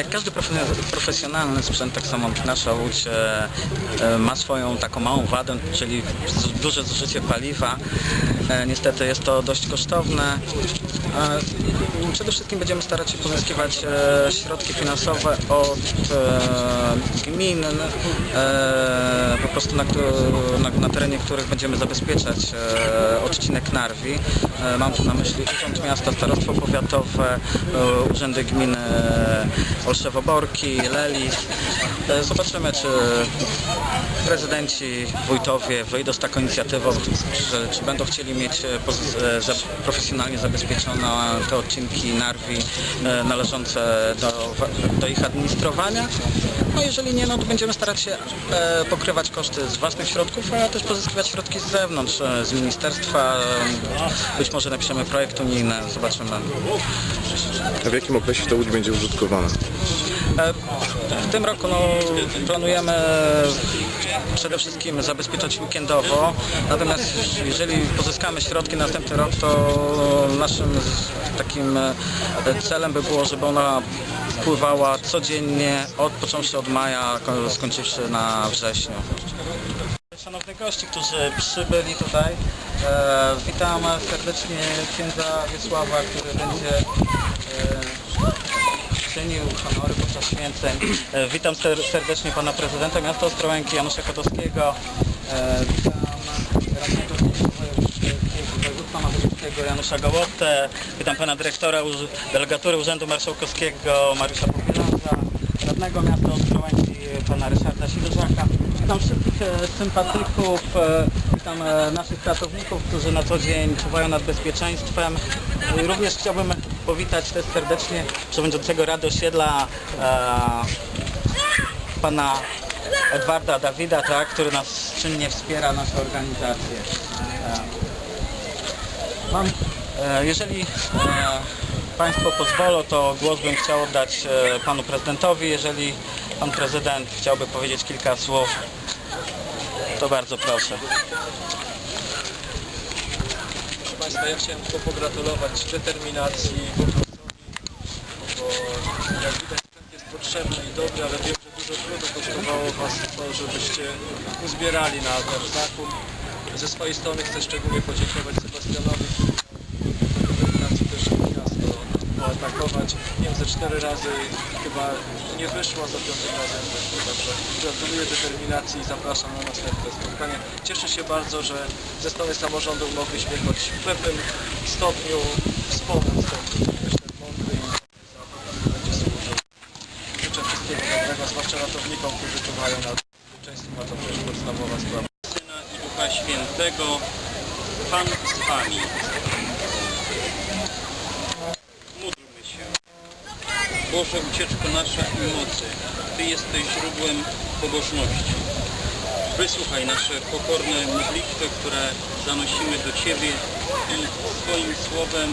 Jak każdy profe- profesjonalny sprzęt, tak samo nasza łódź e, e, ma swoją taką małą wadę, czyli duże zużycie paliwa. E, niestety jest to dość kosztowne. Przede wszystkim będziemy starać się pozyskiwać środki finansowe od gmin, po prostu na, na, na terenie których będziemy zabezpieczać odcinek Narwi. E, mam tu na myśli Urząd Miasta, Starostwo Powiatowe, e, Urzędy Gminy e, Olszewo-Borki, Lelis. Zobaczymy, czy prezydenci, wójtowie wyjdą z taką inicjatywą, czy, czy będą chcieli mieć profesjonalnie zabezpieczone te odcinki Narwi należące do, do ich administrowania. No jeżeli nie, no to będziemy starać się e, pokrywać koszty z własnych środków, a też pozyskiwać środki z zewnątrz, e, z ministerstwa. e, Być może napiszemy projekt unijny, zobaczymy. A w jakim okresie ta łódź będzie użytkowana? E, W tym roku no, planujemy przede wszystkim zabezpieczać weekendowo, natomiast jeżeli pozyskamy środki na następny rok, to naszym takim e, celem by było, żeby ona pływała codziennie, od, począwszy od maja, ko- skończywszy na wrześniu. Szanowni gości, którzy przybyli tutaj, e, witam serdecznie księdza Wiesława, który będzie e, czynił honory podczas święceń. E, witam ser, serdecznie pana prezydenta miasta Ostrołęki, Janusza Kotowskiego. E, witam radnego mazowieckiego Janusza Gołotę. Witam pana dyrektora Urz- delegatury Urzędu Marszałkowskiego Mariusza Popielądza, radnego miasta Ostrołęki pana Ryszarda Sidrzaka. Witam wszystkich e, sympatyków, e, witam e, naszych pracowników, którzy na co dzień czuwają nad bezpieczeństwem. I również chciałbym powitać też serdecznie przewodniczącego Rady Osiedla e, pana Edwarda Dawida, tak, który nas czynnie wspiera, naszą organizację. Mam, e, jeżeli e, Państwo pozwolą, to głos bym chciał oddać e, Panu Prezydentowi. Jeżeli Pan Prezydent chciałby powiedzieć kilka słów, to bardzo proszę. Proszę Państwa, ja chciałem tylko pogratulować determinacji bo jak widać jest potrzebny i dobry, ale wiem, że dużo trudu kosztowało Was to, żebyście uzbierali na ten zakup. Ze swojej strony chcę szczególnie podziękować Sebastianowi, który też miasto poatakować. Nie wiem, ze cztery razy chyba nie wyszło, za piątym razem wyszło. Także gratuluję determinacji i zapraszam na następne spotkanie. Cieszę się bardzo, że ze strony samorządów mogliśmy choć w pewnym stopniu wspomóc ten mądry i będzie służył. Życzę wszystkiego dobrego, zwłaszcza ratownikom, którzy czuwają nad bezpieczeństwem, a to przecież podstawowa sprawa. Ducha Świętego, Pan z Wami. Módlmy się. Boże, ucieczko nasza i mocy, Ty jesteś źródłem pobożności. Wysłuchaj nasze pokorne modlitwy, które zanosimy do Ciebie i swoim słowem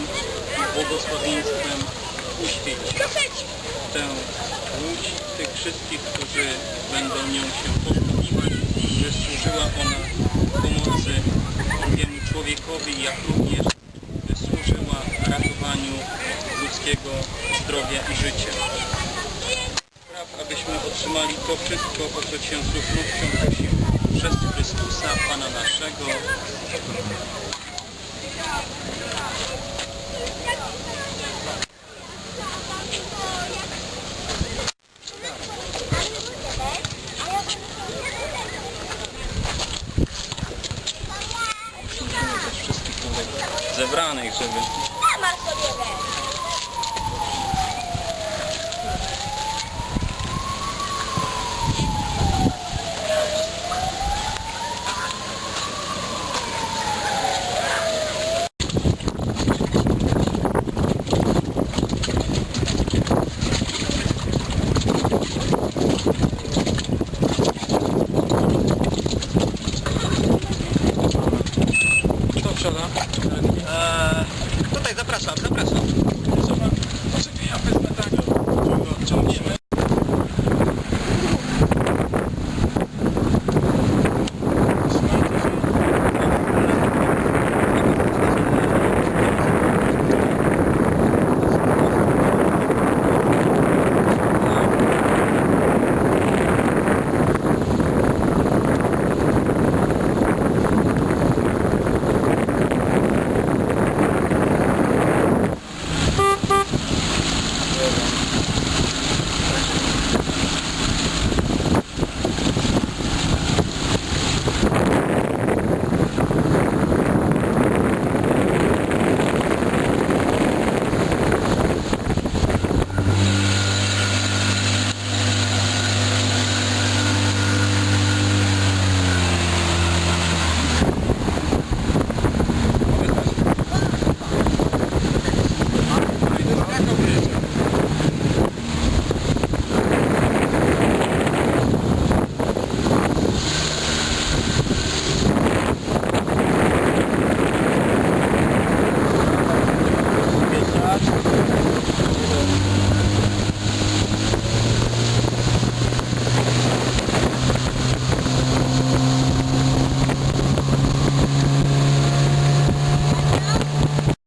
i błogosławieństwem uświeć tę łódź tych wszystkich, którzy będą nią się posługiwać, by służyła ona pomocy drugiemu człowiekowi, jak również służyła ratowaniu ludzkiego zdrowia i życia. Spraw, abyśmy otrzymali to wszystko, o co Cię z ufnością prosimy. Przez Chrystusa, Pana naszego. yapacağım ben? Çok şalan. Evet. Ee... tutaj zapraszam, zapraszam.